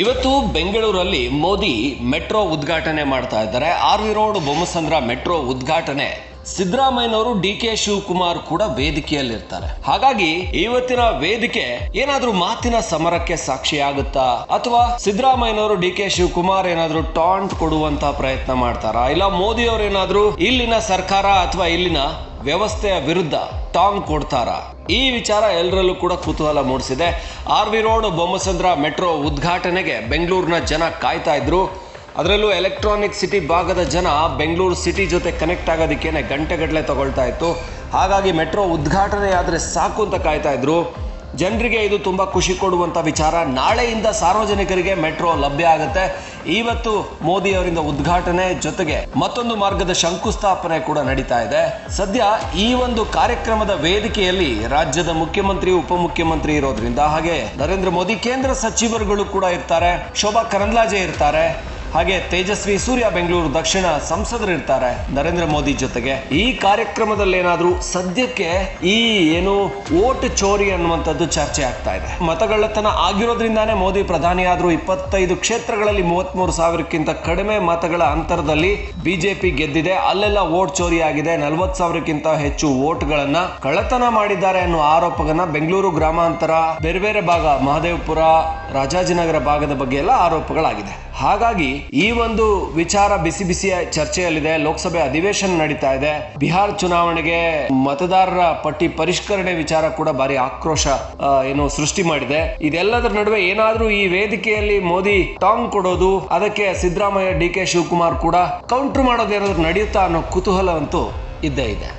ಇವತ್ತು ಬೆಂಗಳೂರಲ್ಲಿ ಮೋದಿ ಮೆಟ್ರೋ ಉದ್ಘಾಟನೆ ಮಾಡ್ತಾ ಇದ್ದಾರೆ. R V road Bommasandra metro ಉದ್ಘಾಟನೆ. ಸಿದ್ದರಾಮಯ್ಯನವರು ಡಿ ಕೆ ಶಿವಕುಮಾರ್ ಕೂಡ ವೇದಿಕೆಯಲ್ಲಿರ್ತಾರೆ. ಹಾಗಾಗಿ ಇವತ್ತಿನ ವೇದಿಕೆ ಏನಾದ್ರೂ ಮಾತಿನ ಸಮರಕ್ಕೆ ಸಾಕ್ಷಿಯಾಗುತ್ತಾ ಅಥವಾ ಸಿದ್ದರಾಮಯ್ಯನವರು ಡಿ ಕೆ ಶಿವಕುಮಾರ್ ಏನಾದರೂ ಟಾಂಟ್ ಕೊಡುವಂತ ಪ್ರಯತ್ನ ಮಾಡ್ತಾರಾ? ಇಲ್ಲ ಮೋದಿ ಅವರು ಏನಾದ್ರೂ ಇಲ್ಲಿನ ಸರ್ಕಾರ ಅಥವಾ ಇಲ್ಲಿನ ವ್ಯವಸ್ಥೆಯ ವಿರುದ್ಧ ಟಾಂಗ್ ಕೊಡ್ತಾರ. ಈ ವಿಚಾರ ಎಲ್ಲರಲ್ಲೂ ಕೂಡ ಕುತೂಹಲ ಮೂಡಿಸಿದೆ. R V road, Bommasandra metro ಉದ್ಘಾಟನೆಗೆ ಬೆಂಗಳೂರಿನ ಜನ ಕಾಯ್ತಾ ಇದ್ರು. ಅದರಲ್ಲೂ ಎಲೆಕ್ಟ್ರಾನಿಕ್ ಸಿಟಿ ಭಾಗದ ಜನ ಬೆಂಗಳೂರು ಸಿಟಿ ಜೊತೆ ಕನೆಕ್ಟ್ ಆಗೋದಕ್ಕೇನೆ ಗಂಟೆಗಟ್ಟಲೆ ತಗೊಳ್ತಾ ಇತ್ತು. ಹಾಗಾಗಿ ಮೆಟ್ರೋ ಉದ್ಘಾಟನೆ ಆದರೆ ಸಾಕು ಅಂತ ಕಾಯ್ತಾ ಇದ್ರು. ಜನರಿಗೆ ಇದು ತುಂಬ ಖುಷಿ ಕೊಡುವಂಥ ವಿಚಾರ. ನಾಳೆಯಿಂದ ಸಾರ್ವಜನಿಕರಿಗೆ ಮೆಟ್ರೋ ಲಭ್ಯ ಆಗುತ್ತೆ. ಇವತ್ತು ಮೋದಿ ಅವರಿಂದ ಉದ್ಘಾಟನೆ ಜೊತೆಗೆ ಮತ್ತೊಂದು ಮಾರ್ಗದ ಶಂಕುಸ್ಥಾಪನೆ ಕೂಡ ನಡೀತಾ ಇದೆ. ಸದ್ಯ ಈ ಒಂದು ಕಾರ್ಯಕ್ರಮದ ವೇದಿಕೆಯಲ್ಲಿ ರಾಜ್ಯದ ಮುಖ್ಯಮಂತ್ರಿ, ಉಪಮುಖ್ಯಮಂತ್ರಿ ಇರೋದ್ರಿಂದ ಹಾಗೆ ನರೇಂದ್ರ ಮೋದಿ, ಕೇಂದ್ರ ಸಚಿವರುಗಳು ಕೂಡ ಇರ್ತಾರೆ. ಶೋಭಾ ಕರಂದ್ಲಾಜೆ ಇರ್ತಾರೆ. ಹಾಗೆ ತೇಜಸ್ವಿ ಸೂರ್ಯ ಬೆಂಗಳೂರು ದಕ್ಷಿಣ ಸಂಸದರು ಇರ್ತಾರೆ ನರೇಂದ್ರ ಮೋದಿ ಜೊತೆಗೆ. ಈ ಕಾರ್ಯಕ್ರಮದಲ್ಲಿ ಏನಾದ್ರೂ ಸದ್ಯಕ್ಕೆ ಈ ಏನು ಓಟ್ ಚೋರಿ ಅನ್ನುವಂಥದ್ದು ಚರ್ಚೆ ಆಗ್ತಾ ಇದೆ. ಮತಗಳ್ಳತನ ಆಗಿರೋದ್ರಿಂದಾನೇ ಮೋದಿ ಪ್ರಧಾನಿ ಆದ್ರೂ ಇಪ್ಪತ್ತೈದು ಕ್ಷೇತ್ರಗಳಲ್ಲಿ ಮೂವತ್ಮೂರು ಸಾವಿರಕ್ಕಿಂತ ಕಡಿಮೆ ಮತಗಳ ಅಂತರದಲ್ಲಿ ಬಿಜೆಪಿ ಗೆದ್ದಿದೆ. ಅಲ್ಲೆಲ್ಲ ಓಟ್ ಚೋರಿ ಆಗಿದೆ. ನಲವತ್ತು ಸಾವಿರಕ್ಕಿಂತ ಹೆಚ್ಚು ವೋಟ್ಗಳನ್ನ ಕಳ್ಳತನ ಮಾಡಿದ್ದಾರೆ ಅನ್ನೋ ಆರೋಪಗಳನ್ನ ಬೆಂಗಳೂರು ಗ್ರಾಮಾಂತರ, ಬೇರೆ ಬೇರೆ ಭಾಗ, ಮಹದೇವಪುರ, ರಾಜಾಜಿನಗರ ಭಾಗದ ಬಗ್ಗೆ ಎಲ್ಲ ಆರೋಪಗಳಾಗಿದೆ. ಹಾಗಾಗಿ ಈ ಒಂದು ವಿಚಾರ ಬಿಸಿ ಬಿಸಿ ಚರ್ಚೆಯಲ್ಲಿದೆ. ಲೋಕಸಭೆ ಅಧಿವೇಶನ ನಡೀತಾ ಇದೆ. ಬಿಹಾರ್ ಚುನಾವಣೆಗೆ ಮತದಾರರ ಪಟ್ಟಿ ಪರಿಷ್ಕರಣೆ ವಿಚಾರ ಕೂಡ ಭಾರಿ ಆಕ್ರೋಶ ಏನು ಸೃಷ್ಟಿ ಮಾಡಿದೆ. ಇದೆಲ್ಲದರ ನಡುವೆ ಏನಾದ್ರೂ ಈ ವೇದಿಕೆಯಲ್ಲಿ ಮೋದಿ ಟಾಂಗ್ ಕೊಡೋದು, ಅದಕ್ಕೆ ಸಿದ್ದರಾಮಯ್ಯ, ಡಿ ಕೆ ಶಿವಕುಮಾರ್ ಕೂಡ ಕೌಂಟರ್ ಮಾಡೋದೇನಾದ್ರೂ ನಡೆಯುತ್ತಾ ಅನ್ನೋ ಕುತೂಹಲವಂತೂ ಇದ್ದೇ ಇದೆ.